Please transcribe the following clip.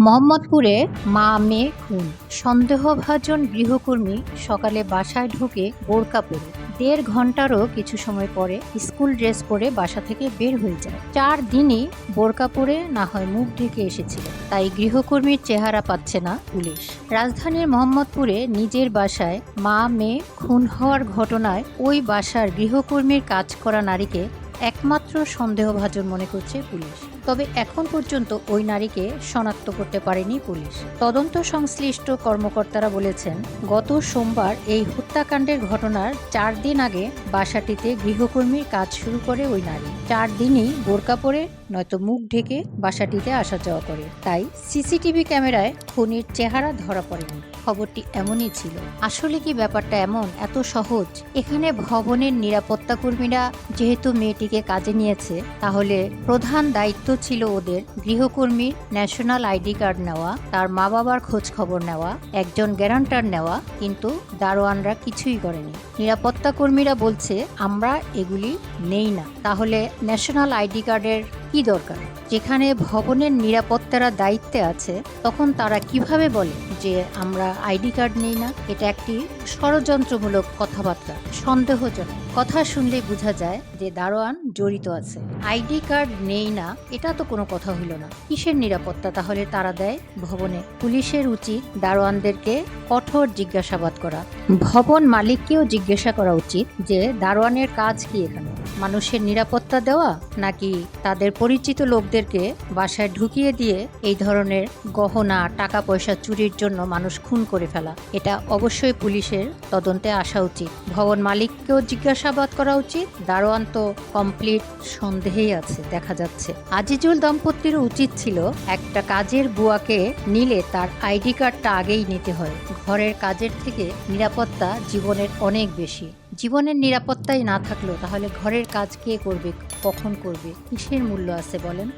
মোহাম্মদপুরে মা, মেয়ে, খুন। সন্দেহভাজন গৃহকর্মী সকালে বাসায় ঢুকে বোরকা পরে। দেড় ঘন্টারও কিছু সময় পরে স্কুল ড্রেস পরে বাসা থেকে বের হয়ে যায়। চার দিনই বোরকা পরে না হয় মুখ ঢেকে এসেছিল। তাই গৃহকর্মীর চেহারা পাচ্ছে না পুলিশ। রাজধানীর মোহাম্মদপুরে নিজের বাসায় মা, মেয়ে খুন হওয়ার ঘটনায় ওই বাসার গৃহকর্মীর কাজ করা নারীকে একমাত্র সন্দেহভাজন মনে করছে পুলিশ। তবে এখন পর্যন্ত ওই নারীকে শনাক্ত করতে পারেনি পুলিশ। তদন্ত সংশ্লিষ্ট কর্মকর্তারা বলেছেন, গত সোমবার এই হত্যাকাণ্ডের ঘটনার চার দিন আগে বাসাটিতে গৃহকর্মীর কাজ শুরু করে ওই নারী। চার দিনই বোরকা পরে, নয়তো মুখ ঢেকে বাসাটিতে আসা যাওয়া করে। তাই সিসিটিভি ক্যামেরায় খুনির চেহারা ধরা পড়েনি। খবরটি এমনই ছিল। আসলে কি ব্যাপারটা এমন? এত সহজ? এখানে ভবনের নিরাপত্তা কর্মীরা যেহেতু মেয়েটিকে কাজে নিয়েছে, তাহলে প্রধান দায়িত্ব ছিল ওদের গৃহকর্মীর ন্যাশনাল আইডি কার্ড নেওয়া, তার মা বাবার খোঁজ খবর নেওয়া, একজন গ্যারান্টার নেওয়া, কিন্তু দারোয়ানরা কিছুই করেনি। নিরাপত্তা কর্মীরা বলছে, আমরা এগুলি নেই না। তাহলে ন্যাশনাল আইডি কার্ডের কি দরকার? যেখানে ভবনের নিরাপত্তারা দায়িত্বে আছে, তখন তারা কীভাবে বলে? যে আমরা আইডি কার্ড নেই না, এটা একটি ষড়যন্ত্রমূলক কথাবার্তা, সন্দেহজনক। কথা শুনলে বোঝা যায় যে দারোয়ান জড়িত আছে। আইডি কার্ড নেই না, এটা তো কোনো কথা হইল না। কিসের নিরাপত্তা তাহলে তারা দেয়? ভবনে পুলিশের উচিত দারোয়ানদেরকে কঠোর জিজ্ঞাসাবাদ করা। ভবন মালিককেও জিজ্ঞাসা করা উচিত যে, দারোয়ানের কাজ কি এখানে? মানুষের নিরাপত্তা দেওয়া নাকি তাদের পরিচিত লোকদেরকে বাসায় ঢুকিয়ে দিয়ে এই ধরনের গহনা টাকা পয়সা চুরির জন্য মানুষ খুন করে ফেলা? এটা অবশ্যই পুলিশের তদন্তে আসা উচিত। ভবন মালিককেও জিজ্ঞাসাবাদ করা উচিত। দারোয়ান তো কমপ্লিট সন্দেহেই আছে, দেখা যাচ্ছে। আজিজুল দম্পতির উচিত ছিল একটা কাজের বুয়াকে নিলে তার আইডি কার্ডটা আগেই নিতে হয়। ঘরের কাজের থেকে নিরাপত্তা জীবনের অনেক বেশি। জীবনের নিরাপত্তাই না থাকল তাহলে ঘরের কাজ কে করবে? কখন করবে? কিসের মূল্য আছে বলেন?